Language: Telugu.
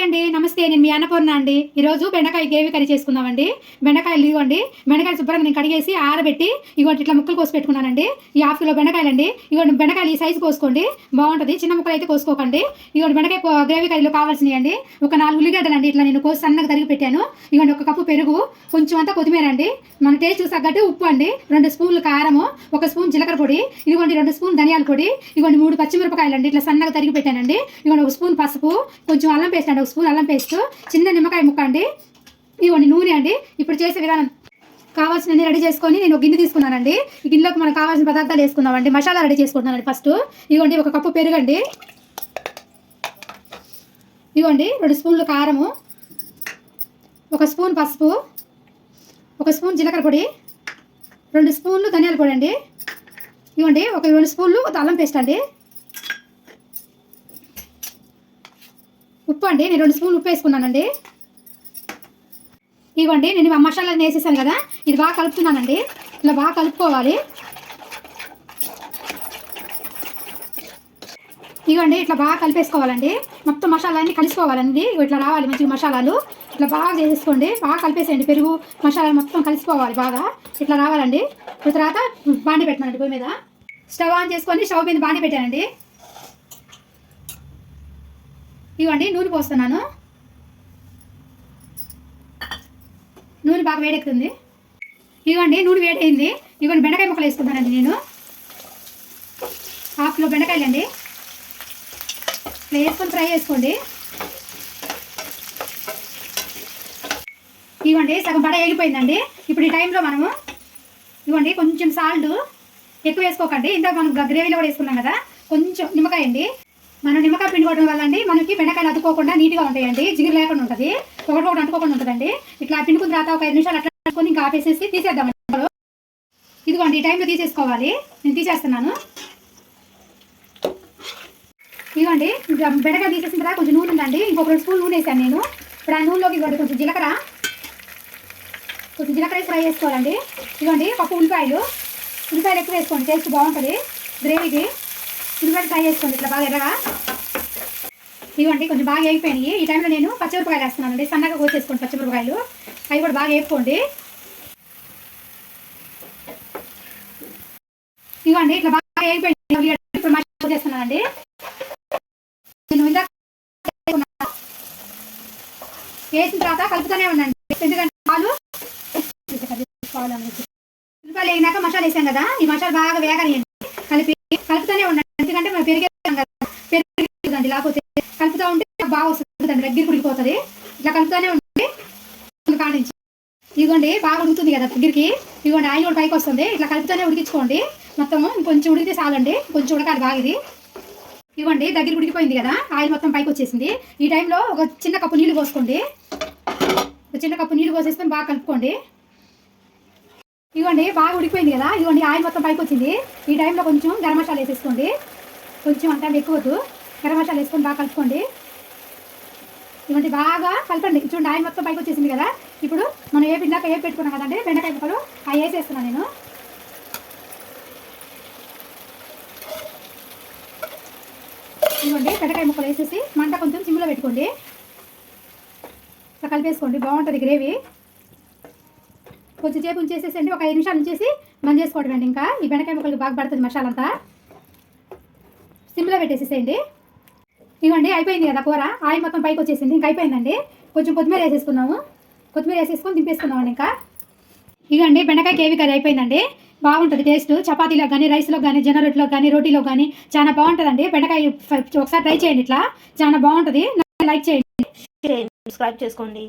హాయ్ అండి. నమస్తే నేను మీ అన్నపూర్ణ అండి. ఈరోజు బెండకాయ గ్రేవీ కర్రీ చేసుకుందామండి. బెండకాయలు ఇవ్వండి బెండకాయలు శుభ్రంగా నేను కడిగేసి ఆరబెట్టి ఇగోండి ఇట్లా ముక్కలు కోసి పెట్టుకున్నానండి. ఈ హాఫ్ కిలో బెండకాయలు అండి ఇగోండి బెండకాయలు ఈ సైజు కోసుకోండి. బాగుంటుంది. చిన్న ముక్కలు అయితే కోసుకోకండి. ఇగోండి బెండకాయ గ్రేవీ కర్రీలో కావాల్సినవి అండి. ఒక నాలుగు ఉల్లిగడ్డలు అండి ఇట్లా నేను కోసి సన్నగా తరిగి పెట్టాను. ఇగోండి ఒక కప్పు పెరుగు కొంచెం అంతా కొత్తిమీర అండి. మన టేస్ట్ తగ్గట్టు ఉప్పు అండి. రెండు స్పూన్లు కారము ఒక స్పూన్ జీలకర్ర పొడి ఇదిగోండి రెండు స్పూన్ ధనియాల పొడి ఇదిగోండి మూడు పచ్చిమిరపకాయలు అండి ఇట్లా సన్నగా తరిగి పెట్టానండి. ఇదిగోండి ఒక స్పూన్ పసుపు కొంచెం అల్లం పేస్ట్ అండి స్పూన్ అల్లం పేస్ట్ చిన్న నిమ్మకాయ ముక్క అండి. ఇవ్వండి నూనె అండి. ఇప్పుడు చేసే విధానం. కావాల్సినవి రెడీ చేసుకొని నేను ఒక గిన్నె తీసుకున్నానండి. ఈ గిన్నెలోకి మనకు కావాల్సిన పదార్థాలు వేసుకుందామండి. మసాలా రెడీ చేసుకుంటున్నానండి ఫస్ట్. ఇవ్వండి ఒక కప్పు పెరుగండి. ఇదిగోండి రెండు స్పూన్లు కారము. ఒక స్పూన్ పసుపు. ఒక స్పూన్ జీలకర్ర పొడి. రెండు స్పూన్లు ధనియాల పొడి అండి. ఇవ్వండి ఒక రెండు స్పూన్లు అల్లం పేస్ట్ అండి. ఉప్పు అండి నేను రెండు స్పూన్లు ఉప్పు వేసుకున్నానండి ఇవ్వండి నేను మసాలా వేసేసాను కదా ఇది బాగా కలుపుతున్నానండి. ఇలా బాగా కలుపుకోవాలి. ఇవ్వండి ఇట్లా బాగా కలిపేసుకోవాలండి. మొత్తం మసాలాన్ని కలిసిపోవాలండి. ఇట్లా రావాలి మంచిగా మసాలాలు. ఇట్లా బాగా చేసేసుకోండి బాగా కలిపేసేయండి పెరుగు మసాలాలు మొత్తం కలిసిపోవాలి బాగా. ఇట్లా రావాలండి. తర్వాత బాండి పెట్టానండి పొయ్యి మీద. స్టవ్ ఆన్ చేసుకొని స్టవ్ మీద బాండి పెట్టానండి. ఇవ్వండి నూనె పోస్తున్నాను. నూనె బాగా వేడెక్కుతుంది. ఇవ్వండి నూనె వేడైంది. ఇవ్వండి బెండకాయ ముక్కలు వేసుకుంటానండి నేను. హాఫ్ కిలో బెండకాయలు అండి ఇట్లా వేసుకొని ఫ్రై చేసుకోండి. ఇవ్వండి సగం బడ వేగిపోయిందండి ఇప్పుడు ఈ టైంలో మనము ఇవ్వండి కొంచెం సాల్ట్ ఎక్కువ వేసుకోకండి. ఇందాక మనం గ్రేవీలో కూడా వేసుకున్నాం కదా కొంచెం నిమ్మకాయ అండి మనం నిమ్మకాయ పిండుకోవడం వల్ల అండి మనకి బెండకాయలు అతుకోకుండా నీట్గా ఉంటాయండి. జిగురు లేకుండా ఉంటుంది. ఒకటి ఒకటి అంటుకోకుండా ఉంటుందండి. ఇట్లా పిండుకున్న తర్వాత ఒక ఐదు నిమిషాలు అట్లా పెట్టుకొని ఇంకా ఆపేసేసి తీసేద్దామండి. ఇదిగోండి ఈ టైంలో తీసేసుకోవాలి. నేను తీసేస్తున్నాను. ఇదిగోండి ఇంకా బెండకాయ తీసేసిన తర్వాత కొంచెం నూనె ఉందండి. ఇంకొక రెండు స్పూన్ నూనె వేసాను నేను. ఇప్పుడు ఆ నూనెలోకి ఇవ్వండి కొంచెం జీలకర్ర. కొంచెం జీలకర్ర ఫ్రై చేసుకోవాలండి. ఇదిగోండి పప్పు ఉల్లిపాయలు. ఉల్లిపాయలు ఎక్కువ వేసుకోండి టేస్ట్ బాగుంటుంది. గ్రేవీకి. ఉల్లిపాయలు ఫ్రై చేసుకోండి. ఇట్లా బాగా ఎర్రగా. ఇదిగోండి కొంచెం బాగా వేగిపోయినాయి ఈ టైంలో నేను పచ్చిమిరపకాయలు వేస్తున్నానండి సన్నగా కోసేసుకోండి పచ్చిమిరపకాయలు. అవి కూడా బాగా వేపుకోండి ఇదిగోండి ఇట్లా బాగా వేగిపోయింది ఇప్పుడు మసాలా చేస్తున్నానండి. నేను ఇందాక వేసిన తర్వాత కలుపుతూనే ఉండండి. ఎందుకంటే పాలు ఉల్లిపాయలు వేగినాక మసాలా వేసాం కదా ఈ మసాలా బాగా వేగనియండి కలిపి కలుపుతూనే ఉండండి. ఎందుకంటే మనం పెరిగేస్తాం కదా. పెరుగుదండి లేకపోతే కలుపుతూ ఉంటే బాగా వస్తుంది. దగ్గర ఉడికిపోతుంది ఇట్లా కలుపుతూనే ఉండండి కాడించి ఇదిగోండి బాగా ఉడుకుతుంది కదా దగ్గరికి. ఇదిగోండి ఆయిల్ కూడా పైకి వస్తుంది. ఇట్లా కలుపుతూనే ఉడికించుకోండి. మొత్తం కొంచెం ఉడికితే చాలండి. కొంచెం ఉడకాలి బాగా ఇది. ఇవ్వండి దగ్గర ఉడికిపోయింది కదా. ఆయిల్ మొత్తం పైకి వచ్చేసింది. ఈ టైంలో ఒక చిన్న కప్పు నీళ్ళు పోసుకోండి. ఒక చిన్న కప్పు నీళ్ళు పోసేసుకొని బాగా కలుపుకోండి. ఇవ్వండి బాగా ఉడికిపోయింది కదా? ఇవ్వండి ఆయిల్ మొత్తం పైకి వచ్చింది. ఈ టైంలో కొంచెం గరం మసాలా వేసేసుకోండి. కొంచెం అంటే ఎక్కువద్దు గరం మసాలా వేసుకొని బాగా కలుపుకోండి. ఇవ్వండి బాగా కలపండి. చూడండి ఆయిల్ మొత్తం పైకి వచ్చేసింది కదా? ఇప్పుడు మనం ఏ పిండాక ఏ పెట్టుకున్నాం కదండి? బెండకాయ ముక్కలు. అవి వేసేస్తున్నాను నేను. ఇవ్వండి బెండకాయ ముక్కలు వేసేసి మంట కొంచెం సిమ్లో పెట్టుకోండి. ఇట్లా కలిపేసుకోండి. బాగుంటుంది గ్రేవీ. కొంచెం సేపు ఉంచేసేసండి ఒక ఐదు నిమిషాలు ఉంచేసి బంద్ చేసుకోవడం అండి ఇంకా. ఈ బెండకాయ ముక్కలకి బాగా పడుతుంది మసాలంతా. అంతా సిమ్లో పెట్టేసేసేయండి. ఇవ్వండి అయిపోయింది కదా కూర. ఆయిల్ మొత్తం పైకి వచ్చేసింది ఇంకా అయిపోయిందండి. కొంచెం కొత్తిమీర వేసేసుకున్నాము. కొత్తిమీర వేసేసుకొని దింపేసుకున్నామండి ఇంకా. ఇగండి బెండకాయ కేవీ కర్రీ అయిపోయిందండి. బాగుంటుంది టేస్ట్. చపాతీలో కానీ రైస్లో కానీ జొన్న రొట్టెలో కానీ రోటీలో కానీ చాలా బాగుంటుందండి. బెండకాయ ఒకసారి ట్రై చేయండి ఇట్లా. చాలా బాగుంటుంది. లైక్ చేయండి. చేయండి సబ్స్క్రైబ్ చేసుకోండి.